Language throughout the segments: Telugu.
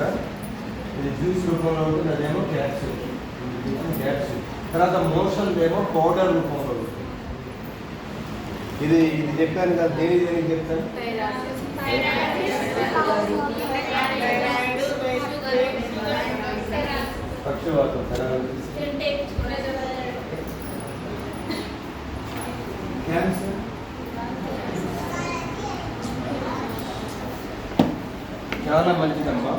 అనమాట ఇది జ్యూస్ రూపంలో ఉంటుంది అదేమో క్యాప్సూల్ క్యాప్సూల్. తర్వాత మోషన్ ఏమో పౌడర్ రూపంలో ఉంటుంది ఇది ఇది చెప్పాను కదా దేని దేనికి చెప్తాను? పక్షవాతం తెరాలసిస్ క్యాన్సర్? చాలా మంచిదమ్మా.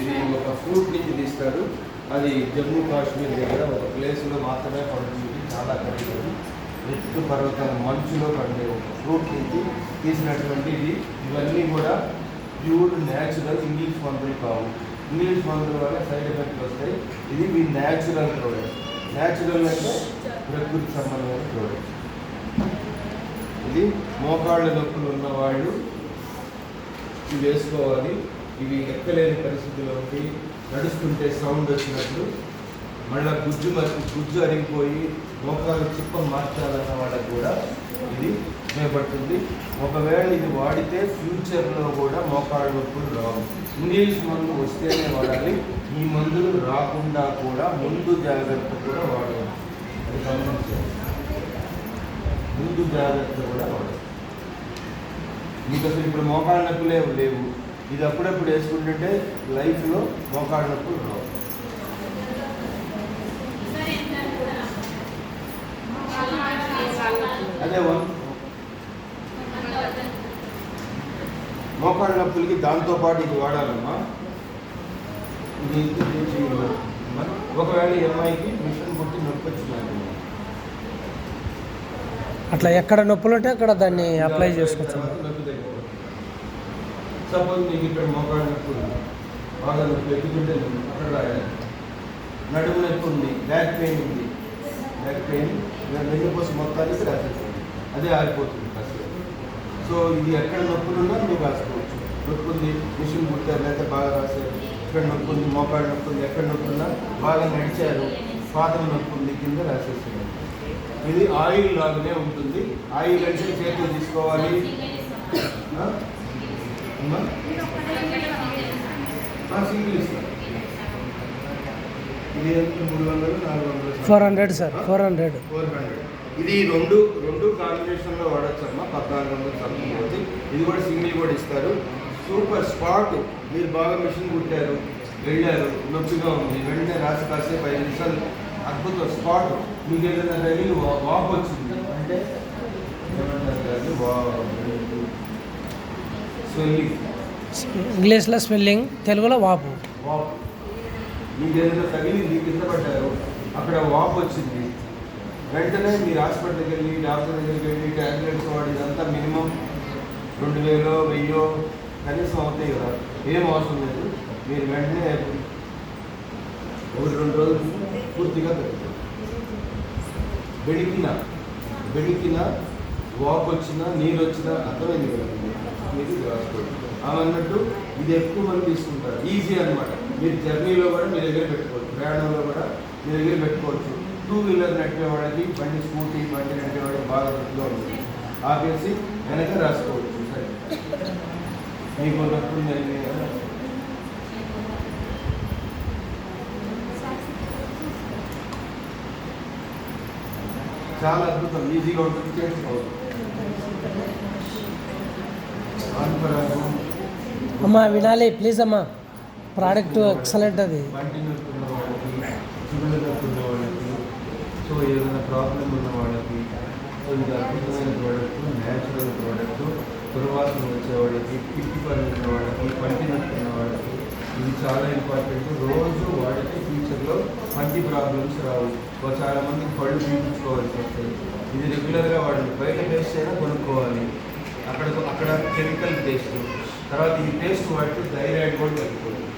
ఇది ఒక ఫ్రూట్ నుంచి తీస్తారు. అది జమ్మూ కాశ్మీర్ దగ్గర ఒక ప్లేస్లో మాత్రమే పండుతుంది. చాలా ఖరీదు ఎత్తు పర్వతాల మంచులో పండే ఒక ఫ్రూట్ నుంచి తీసినటువంటి ఇది. ఇవన్నీ కూడా ప్యూర్ న్యాచురల్ ఇంగ్లీష్ మందులు కావు ఇంగ్లీష్ మందుల వల్ల సైడ్ ఎఫెక్ట్లు వస్తాయి. ఇది మీ న్యాచురల్ ప్రోడక్ట్ న్యాచురల్ అంటే ప్రకృతి సంబంధమైన ప్రోడక్ట్ ఇది మోకాళ్ళ నొప్పులు ఉన్న వాళ్ళు వేసుకోవాలి. ఇవి ఎక్కలేని పరిస్థితిలో ఉండి నడుస్తుంటే సౌండ్ వచ్చినప్పుడు మళ్ళీ గుజ్జు మరి గుజ్జు అరిగిపోయి మోకాలు చిప్ప మార్చాలన్న వాళ్ళకి కూడా ఇది ఉపయోగపడుతుంది ఒకవేళ ఇది వాడితే ఫ్యూచర్లో కూడా మోకాళ్ళ నొప్పులు రావు. ఇంగ్లీష్ మందు వస్తేనే వాడాలి. ఈ మందులు రాకుండా కూడా ముందు జాగ్రత్త కూడా వాడాలి. అది గమనించాలి ముందు జాగ్రత్త కూడా వాడాలి. మీకు అసలు ఇప్పుడు మోకాళ్ళ నొప్పులే లేవు. ఇది అప్పుడప్పుడు వేసుకుంటుంటే లైఫ్లో మోకాళ్ళ నొప్పులు రావు. అదే వన్. మోకాళ్ళ నొప్పులకి దాంతో పాటు ఇది వాడాలమ్మా. ఇది. ఒకవేళ అమ్మాయికి మిషన్ కొట్టి నొప్పి వచ్చిందండి అట్లా ఎక్కడ నొప్పులు ఉంటే అక్కడ దాన్ని అప్లై చేసుకోవచ్చు. సపోజ్ నీకు ఇక్కడ మోకాళ్ళ నొప్పి ఉంది బాగా నొప్పి ఎక్కుతుంటే అక్కడ రాయాలి. నడుము నొప్పి ఉంది బ్యాక్ పెయిన్ ఉంది. బ్యాక్ పెయిన్ వెన్నుపోసి మొత్తానికి రాసేస్తుంది అదే ఆగిపోతుంది కాసేపు సో ఇది ఎక్కడ నొప్పులు ఉన్నా మీరు రాసుకోవచ్చు. నొప్పి ఉంది మిషన్ పుట్టారు లేకపోతే బాగా రాశారు. ఇక్కడ నొప్పి ఉంది మోకాళ్ళ నొప్పి ఉంది ఎక్కడ నొప్పి ఉన్నా బాగా నడిచారు. పాదం నొప్పి ఉంది కింద రాసేస్తున్నారు ఇది ఆయిల్ లాగానే ఉంటుంది. ఆయిల్ అంటే చేతులు తీసుకోవాలి. Four hundred sir four hundred. Four hundred. ఇది రెండు రెండు కాంబినేషన్లో వాడచ్చమ్మా పద్నాలుగు వందలు సంథింగ్ అవుతుంది ఇది కూడా సింగిల్ కూడా ఇస్తారు. Super spot. మీరు బాగా మిషన్ కుట్టారు వెళ్ళారు నొప్పిగా ఉంది. వెంటనే రాసి కాసేపు ఐదు నిమిషాలు. అద్భుతం స్పాట్. మీకు ఏదైనా తగిలి వా- వాపు వచ్చింది. అంటే ఏమంటారు స్వెల్లింగ్ ఇంగ్లీష్లో స్పెల్లింగ్ తెలుగులో వాపు. వాపు. మీకు ఏదైనా తగిలింది కింద పడ్డారు? అక్కడ వాపు వచ్చింది. వెంటనే మీరు హాస్పిటల్కి వెళ్ళి డాక్టర్ దగ్గరికి వెళ్ళి ట్యాబ్లెట్స్ వాడి ఇదంతా మినిమం రెండు వేలో వెయ్యో కనీసం అవుతాయి కదా. ఏం అవసరం లేదు. మీరు వెంటనే ఒకటి రెండు రోజులు పూర్తిగా తగ్గుతుంది బెడికిన బెడికిన వాపు వచ్చినా నీరు వచ్చినా అర్థమైంది కదా మీరు రాసుకోండి. అవన్నట్టు అన్నట్టు ఇది ఎక్కువ మంది తీసుకుంటారు. ఈజీ అన్నమాట. మీరు జర్నీలో కూడా మీ దగ్గర పెట్టుకోవచ్చు. ప్రయాణంలో కూడా మీ దగ్గర పెట్టుకోవచ్చు. టూ వీలర్ నడిపే వాళ్ళకి బండి స్కూటీ బండి నడిపే వాళ్ళకి బాగా తక్కువ ఉంటుంది. ఆపేసి వెనక రాసుకోవచ్చు. సరే. మీకు జరిగింది కదా? చాలా అద్భుతం. ఈజీగా ఉంటుంది. చేసుకోవచ్చు అమ్మా వినాలి ప్లీజ్ అమ్మా ప్రోడక్ట్ ఎక్సలెంట్ అది వాళ్ళకి సో ఏదైనా ప్రాబ్లం ఉన్న వాళ్ళకి కొంచెం ఇది అద్భుతమైన ప్రోడక్ట్ న్యాచురల్ ప్రోడక్ట్ దుర్వాసన వచ్చే వాళ్ళకి పిట్టి పని వాళ్ళకి పంటి నొప్పి వాళ్ళకి ఇది చాలా ఇంపార్టెంట్ రోజు వాడితే ఫ్యూచర్లో మంచి ప్రాబ్లమ్స్ రావు చాలా మంది పళ్ళు పీల్చుకోవాల్సి వస్తుంది ఇది రెగ్యులర్గా వాడండి బయట టేస్ట్ అయినా కొనుక్కోవాలి అక్కడ అక్కడ కెమికల్ టేస్ట్ తర్వాత ఈ టేస్ట్ వాటి థైరాయిడ్ కూడా తగ్గిపోతుంది